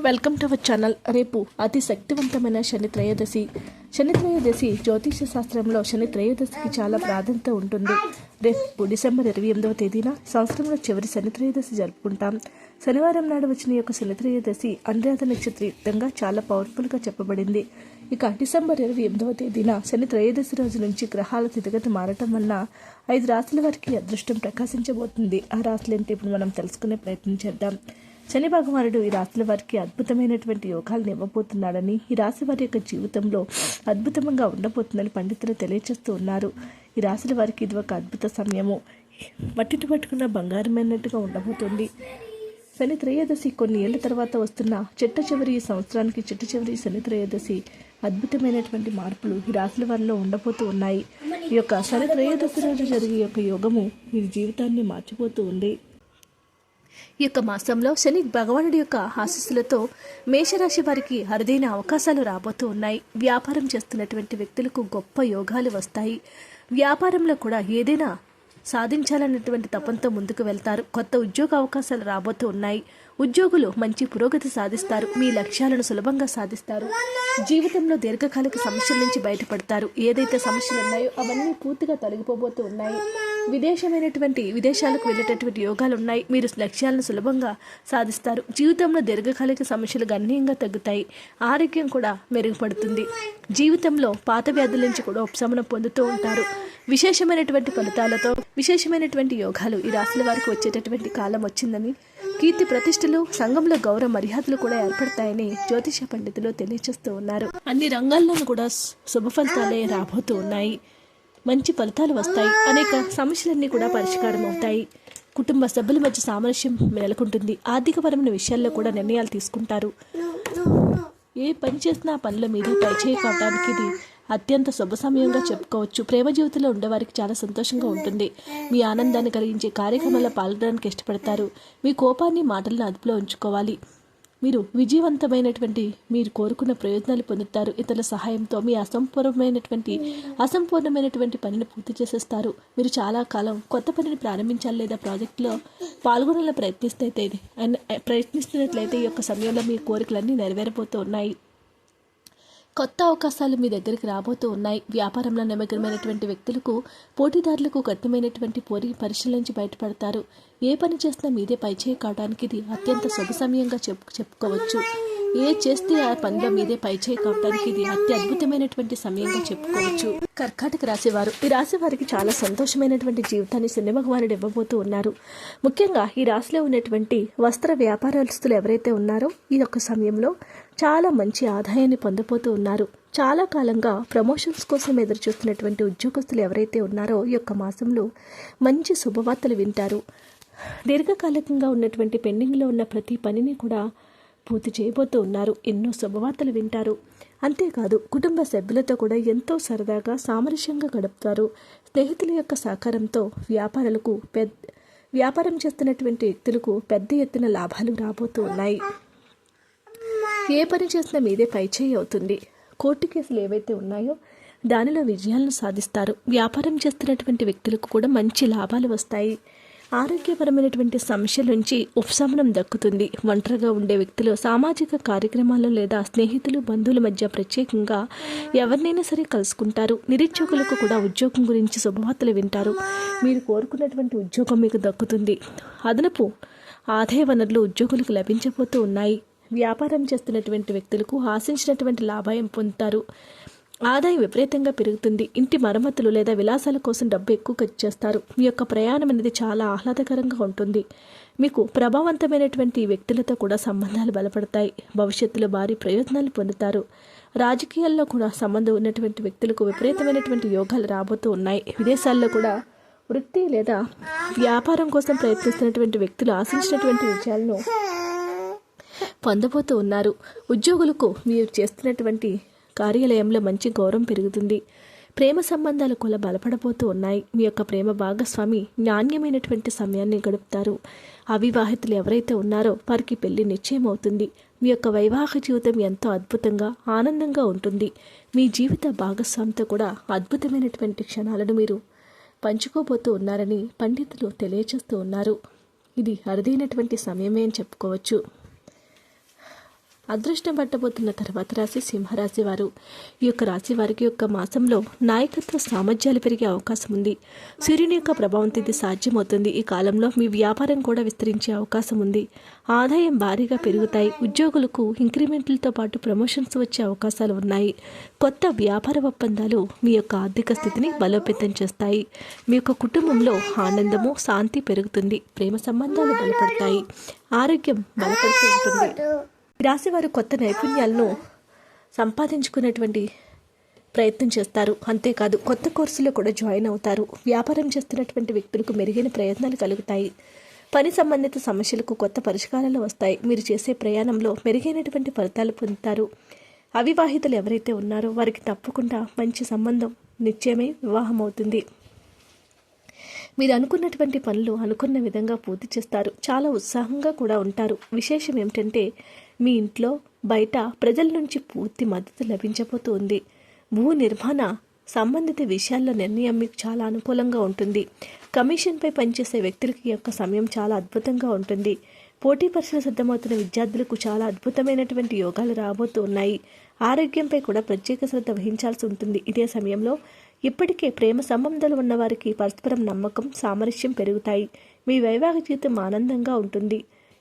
Welcome to our channel. రేపు అతి శక్తివంతమైన శని త్రయోదశి. శని త్రయోదశి జ్యోతిష శాస్త్రంలో శని త్రయోదశికి చాలా ప్రాధాన్యత ఉంటుంది. రేపు డిసెంబర్ ఇరవై ఎనిమిదవ తేదీన సంవత్సరంలో చివరి శని త్రయోదశి జరుపుకుంటాం. శనివారం నాడు వచ్చిన యొక్క శని త్రయోదశి అనురాధ నక్షత్రంగా చాలా పవర్ఫుల్గా చెప్పబడింది. ఇక డిసెంబర్ ఇరవై ఎనిమిదవ తేదీన శని త్రయోదశి రోజు నుంచి గ్రహాల స్థితిగతి మారటం వలన ఐదు రాశుల వారికి అదృష్టం ప్రకాశించబోతుంది. ఆ రాశులు ఏంటి? ఇప్పుడు మనం తెలుసుకునే ప్రయత్నం చేద్దాం. శని భగవానుడు ఈ రాశుల వారికి అద్భుతమైనటువంటి యోగాలను ఇవ్వబోతున్నాడని ఈ రాశి వారి యొక్క జీవితంలో అద్భుతంగా ఉండబోతుందని పండితులు తెలియజేస్తూ ఉన్నారు. ఈ రాశుల వారికి ఇది ఒక అద్భుత సమయము. మట్టిని పట్టుకున్న బంగారమైనట్టుగా ఉండబోతుంది. శని త్రయోదశి కొన్ని ఏళ్ళ తర్వాత వస్తున్న చిట్ట చివరి సంవత్సరానికి చిట్ట చివరి శని త్రయోదశి అద్భుతమైనటువంటి మార్పులు ఈ రాశుల వారిలో ఉండబోతూ ఉన్నాయి. ఈ యొక్క శని త్రయోదశి రోజు జరిగే యొక్క యోగము మీ జీవితాన్ని మార్చిపోతూ ఉంది. ఈ యొక్క మాసంలో శని భగవానుడి యొక్క ఆశీస్సులతో మేషరాశి వారికి అరుదైన అవకాశాలు రాబోతూ ఉన్నాయి. వ్యాపారం చేస్తున్నటువంటి వ్యక్తులకు గొప్ప యోగాలు వస్తాయి. వ్యాపారంలో కూడా ఏదైనా సాధించాలన్నటువంటి తపంతో ముందుకు వెళ్తారు. కొత్త ఉద్యోగ అవకాశాలు రాబోతూ ఉన్నాయి. ఉద్యోగులు మంచి పురోగతి సాధిస్తారు. మీ లక్ష్యాలను సులభంగా సాధిస్తారు. జీవితంలో దీర్ఘకాలిక సమస్యల నుంచి బయటపడతారు. ఏదైతే సమస్యలు ఉన్నాయో అవన్నీ పూర్తిగా తొలగిపోబోతూ ఉన్నాయి. విదేశమైనటువంటి విదేశాలకు వెళ్ళేటటువంటి యోగాలు ఉన్నాయి మీరు లక్ష్యాలను సులభంగా సాధిస్తారు. జీవితంలో దీర్ఘకాలిక సమస్యలు గణనీయంగా తగ్గుతాయి. ఆరోగ్యం కూడా మెరుగుపడుతుంది. జీవితంలో పాత వ్యాధుల నుంచి కూడా ఉపశమనం పొందుతూ ఉంటారు. విశేషమైనటువంటి ఫలితాలతో విశేషమైనటువంటి యోగాలు ఈ రాశుల వారికి వచ్చేటటువంటి కాలం వచ్చిందని కీర్తి ప్రతిష్టలు సంఘంలో గౌరవ మర్యాదలు కూడా ఏర్పడతాయని జ్యోతిష పండితులు తెలియజేస్తూ ఉన్నారు. అన్ని రంగాల్లోనూ కూడా శుభ ఫలితాలే రాబోతూ ఉన్నాయి. మంచి ఫలితాలు వస్తాయి. అనేక సమస్యలన్నీ కూడా పరిష్కారం అవుతాయి. కుటుంబ సభ్యుల మధ్య సామరస్యం నెలకొంటుంది. ఆర్థికపరమైన విషయాల్లో కూడా నిర్ణయాలు తీసుకుంటారు. ఏ పని చేసినా పనుల మీద పైచేయి కావడానికి ఇది అత్యంత శుభ సమయంగా చెప్పుకోవచ్చు. ప్రేమ జీవితంలో ఉండేవారికి చాలా సంతోషంగా ఉంటుంది. మీ ఆనందాన్ని కలిగించే కార్యక్రమాల్లో పాల్గొనడానికి ఇష్టపడతారు. మీ కోపాన్ని మాటలను అదుపులో ఉంచుకోవాలి. మీరు విజయవంతమైనటువంటి మీరు కోరుకున్న ప్రయోజనాలు పొందుతారు. ఇతరుల సహాయంతో మీ అసంపూర్ణమైనటువంటి అసంపూర్ణమైనటువంటి పనిని పూర్తి చేసేస్తారు. మీరు చాలా కాలం కొత్త పనిని ప్రారంభించాలి లేదా ప్రాజెక్టులో పాల్గొనాలని ప్రయత్నిస్తే ప్రయత్నిస్తున్నట్లయితే ఈ యొక్క సమయంలో మీ కోరికలన్నీ నెరవేరబోతూ ఉన్నాయి. కొత్త అవకాశాలు మీ దగ్గరికి రాబోతూ ఉన్నాయి. వ్యాపారంలో నిమగ్నమైనటువంటి వ్యక్తులకు పోటీదారులకు కఠినమైనటువంటి పోరి పరిశీలించి బయటపడతారు. ఏ పని చేసినా మీదే పైచేయి కావడానికి ఇది అత్యంత శుభ సమయంగా చెప్పు చెప్పుకోవచ్చు. ఏ చేస్తే ఆ పనిలో మీదే పైచేయి కావడానికి ఇది అతి అద్భుతమైనటువంటి సమయంగా చెప్పుకోవచ్చు. కర్కాటక రాశివారు ఈ రాశి వారికి చాలా సంతోషమైనటువంటి జీవితాన్ని శని భగవానుడు ఇవ్వబోతూ ఉన్నారు. ముఖ్యంగా ఈ రాశిలో ఉన్నటువంటి వస్త్ర వ్యాపారస్తులు ఎవరైతే ఉన్నారో ఈ యొక్క సమయంలో చాలా మంచి ఆదాయాన్ని పొందబోతూ ఉన్నారు. చాలా కాలంగా ప్రమోషన్స్ కోసం ఎదురు చూస్తున్నటువంటి ఉద్యోగస్తులు ఎవరైతే ఉన్నారో ఈ యొక్క మాసంలో మంచి శుభవార్తలు వింటారు. దీర్ఘకాలికంగా ఉన్నటువంటి పెండింగ్లో ఉన్న ప్రతి పనిని కూడా పూర్తి చేయబోతూ ఉన్నారు. ఎన్నో శుభవార్తలు వింటారు. అంతేకాదు కుటుంబ సభ్యులతో కూడా ఎంతో సరదాగా సామరస్యంగా గడుపుతారు. స్నేహితుల యొక్క సహకారంతో వ్యాపారులకు పెద్ద వ్యాపారం చేస్తున్నటువంటి వ్యక్తులకు పెద్ద ఎత్తున లాభాలు రాబోతూ ఉన్నాయి. ఏ పని చేసినా మీదే పైచేయి అవుతుంది. కోర్టు కేసులు ఏవైతే ఉన్నాయో దానిలో విజయాలను సాధిస్తారు. వ్యాపారం చేస్తున్నటువంటి వ్యక్తులకు కూడా మంచి లాభాలు వస్తాయి. ఆరోగ్యపరమైనటువంటి సమస్యల నుంచి ఉపశమనం దక్కుతుంది. ఒంటరిగా ఉండే వ్యక్తులు సామాజిక కార్యక్రమాలు లేదా స్నేహితులు బంధువుల మధ్య ప్రత్యేకంగా ఎవరినైనా సరే కలుసుకుంటారు. నిరుద్యోగులకు కూడా ఉద్యోగం గురించి శుభవార్తలు వింటారు. మీరు కోరుకున్నటువంటి ఉద్యోగం మీకు దక్కుతుంది. అదనపు ఆదాయ వనరులు ఉద్యోగులకు లభించబోతూ ఉన్నాయి. వ్యాపారం చేస్తున్నటువంటి వ్యక్తులకు ఆశించినటువంటి లాభాయం పొందుతారు. ఆదాయం విపరీతంగా పెరుగుతుంది. ఇంటి మరమ్మతులు లేదా విలాసాల కోసం డబ్బు ఎక్కువ ఖర్చు చేస్తారు. మీ యొక్క ప్రయాణం అనేది చాలా ఆహ్లాదకరంగా ఉంటుంది. మీకు ప్రభావవంతమైనటువంటి వ్యక్తులతో కూడా సంబంధాలు బలపడతాయి. భవిష్యత్తులో భారీ ప్రయోజనాలు పొందుతారు. రాజకీయాల్లో కూడా సంబంధం ఉన్నటువంటి వ్యక్తులకు విపరీతమైనటువంటి యోగాలు రాబోతూ ఉన్నాయి. విదేశాల్లో కూడా వృత్తి లేదా వ్యాపారం కోసం ప్రయత్నిస్తున్నటువంటి వ్యక్తులు ఆశించినటువంటి విజయాలను పొందబోతూ ఉన్నారు. ఉద్యోగులకు మీరు చేస్తున్నటువంటి కార్యాలయంలో మంచి గౌరవం పెరుగుతుంది. ప్రేమ సంబంధాలు కూడా బలపడబోతూ ఉన్నాయి. మీ యొక్క ప్రేమ భాగస్వామి నాణ్యమైనటువంటి సమయాన్ని గడుపుతారు. అవివాహితులు ఎవరైతే ఉన్నారో వారికి పెళ్ళి నిశ్చయం అవుతుంది మీ యొక్క వైవాహిక జీవితం ఎంతో అద్భుతంగా ఆనందంగా ఉంటుంది. మీ జీవిత భాగస్వామితో కూడా అద్భుతమైనటువంటి క్షణాలను మీరు పంచుకోబోతూ ఉన్నారని పండితులు తెలియజేస్తూ ఉన్నారు. ఇది అరుదైనటువంటి సమయమే అని చెప్పుకోవచ్చు. అదృష్టం పట్టబోతున్న తర్వాత రాశి సింహరాశి వారు. ఈ యొక్క రాశి వారికి యొక్క మాసంలో నాయకత్వ సామర్థ్యాలు పెరిగే అవకాశం ఉంది. సూర్యుని యొక్క ప్రభావంతో ఇది సాధ్యమవుతుంది. ఈ కాలంలో మీ వ్యాపారం కూడా విస్తరించే అవకాశం ఉంది. ఆదాయం భారీగా పెరుగుతాయి. ఉద్యోగులకు ఇంక్రిమెంట్లతో పాటు ప్రమోషన్స్ వచ్చే అవకాశాలు ఉన్నాయి. కొత్త వ్యాపార ఒప్పందాలు మీ యొక్క ఆర్థిక స్థితిని బలోపేతం చేస్తాయి. మీ యొక్క కుటుంబంలో ఆనందము శాంతి పెరుగుతుంది. ప్రేమ సంబంధాలు బలపడతాయి. ఆరోగ్యం బలపడుతూ ఉంటుంది. రాసేవారు కొత్త నైపుణ్యాలను సంపాదించుకునేటువంటి ప్రయత్నం చేస్తారు. అంతేకాదు కొత్త కోర్సులో కూడా జాయిన్ అవుతారు. వ్యాపారం చేస్తున్నటువంటి వ్యక్తులకు మెరుగైన ప్రయత్నాలు కలుగుతాయి. పని సంబంధిత సమస్యలకు కొత్త పరిష్కారాలు వస్తాయి. మీరు చేసే ప్రయాణంలో మెరుగైనటువంటి ఫలితాలు పొందుతారు. అవివాహితులు ఎవరైతే ఉన్నారో వారికి తప్పకుండా మంచి సంబంధం నిత్యమే వివాహం అవుతుంది మీరు అనుకున్నటువంటి పనులు అనుకున్న విధంగా పూర్తి చేస్తారు. చాలా ఉత్సాహంగా కూడా ఉంటారు. విశేషం ఏమిటంటే మీ ఇంట్లో బయట ప్రజల నుంచి పూర్తి మద్దతు లభించబోతూ ఉంది భూ నిర్మాణ సంబంధిత విషయాల్లో నిర్ణయం మీకు చాలా అనుకూలంగా ఉంటుంది. కమిషన్పై పనిచేసే వ్యక్తులకి యొక్క సమయం చాలా అద్భుతంగా ఉంటుంది. పోటీ పరీక్షలు సిద్ధమవుతున్న విద్యార్థులకు చాలా అద్భుతమైనటువంటి యోగాలు రాబోతూ ఉన్నాయి ఆరోగ్యంపై కూడా ప్రత్యేక శ్రద్ధ వహించాల్సి ఉంటుంది. ఇదే సమయంలో ఇప్పటికే ప్రేమ సంబంధాలు ఉన్నవారికి పరస్పరం నమ్మకం సామరస్యం పెరుగుతాయి. మీ వైవాహిక జీవితం ఆనందంగా ఉంటుంది.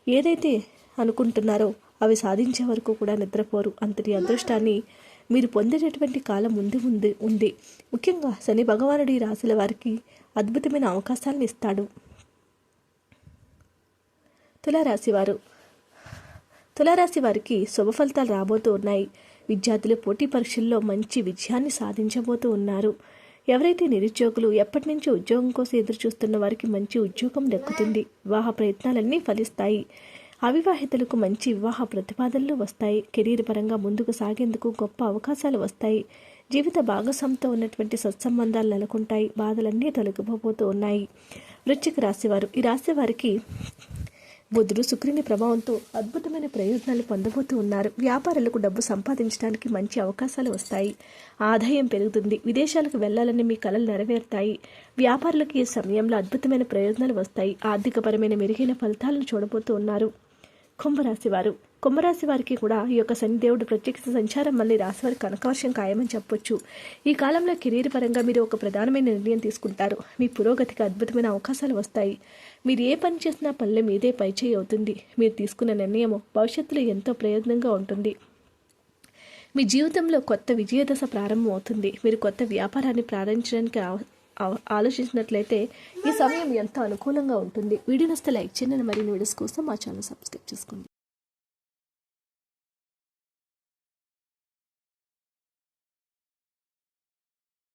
ఏదైతే అనుకుంటున్నారో అవి సాధించే వరకు కూడా నిద్రపోరు. అంతటి అదృష్టాన్ని మీరు పొందేటటువంటి కాలం ముందు ఉంది ఉంది. ముఖ్యంగా శని భగవానుడి రాశుల వారికి అద్భుతమైన అవకాశాలను ఇస్తాడు. తులారాశి వారు. తులారాశి వారికి శుభ ఫలితాలు రాబోతూ ఉన్నాయి. విద్యార్థులు పోటీ పరీక్షల్లో మంచి విజయాన్ని సాధించబోతూ ఉన్నారు. ఎవరైతే నిరుద్యోగులు ఎప్పటి నుంచి ఉద్యోగం కోసం ఎదురు చూస్తున్న వారికి మంచి ఉద్యోగం దక్కుతుంది. వివాహ ప్రయత్నాలన్నీ ఫలిస్తాయి. అవివాహితులకు మంచి వివాహ ప్రతిపాదనలు వస్తాయి. కెరీర్ పరంగా ముందుకు సాగేందుకు గొప్ప అవకాశాలు వస్తాయి. జీవిత భాగస్వామితో ఉన్నటువంటి సత్సంబంధాలు నెలకొంటాయి. బాధలన్నీ తొలగిపోతూ ఉన్నాయి. వృశ్చిక రాశివారు ఈ రాశి వారికి బుధుడు శుక్రుని ప్రభావంతో అద్భుతమైన ప్రయోజనాలు పొందబోతూ ఉన్నారు. వ్యాపారులకు డబ్బు సంపాదించడానికి మంచి అవకాశాలు వస్తాయి. ఆదాయం పెరుగుతుంది. విదేశాలకు వెళ్ళాలని మీ కళలు నెరవేరుతాయి. వ్యాపారులకు ఈ సమయంలో అద్భుతమైన ప్రయోజనాలు వస్తాయి. ఆర్థికపరమైన మెరుగైన ఫలితాలను చూడబోతూ ఉన్నారు. కుంభరాశి వారు కుంభరాశి వారికి కూడా ఈ యొక్క శనిదేవుడు ప్రత్యక్ష సంచారం మళ్ళీ రాశి వారికి కనకవర్షం ఖాయమని చెప్పొచ్చు. ఈ కాలంలో కెరీర్ పరంగా మీరు ఒక ప్రధానమైన నిర్ణయం తీసుకుంటారు. మీ పురోగతికి అద్భుతమైన అవకాశాలు వస్తాయి. మీరు ఏ పని చేసినా పల్లె మీదే పైచేయి అవుతుంది. మీరు తీసుకున్న నిర్ణయం భవిష్యత్తులో ఎంతో ప్రయోజనంగా ఉంటుంది. మీ జీవితంలో కొత్త విజయదశ ప్రారంభం అవుతుంది. మీరు కొత్త వ్యాపారాన్ని ప్రారంభించడానికి ఆలోచించినట్లయితే ఈ సమయం ఎంతో అనుకూలంగా ఉంటుంది. వీడియో నస్తే లైక్ చేయండి. మరిన్ని వీడియోస్ కోసం మా ఛానల్ సబ్స్క్రైబ్ చేసుకోండి.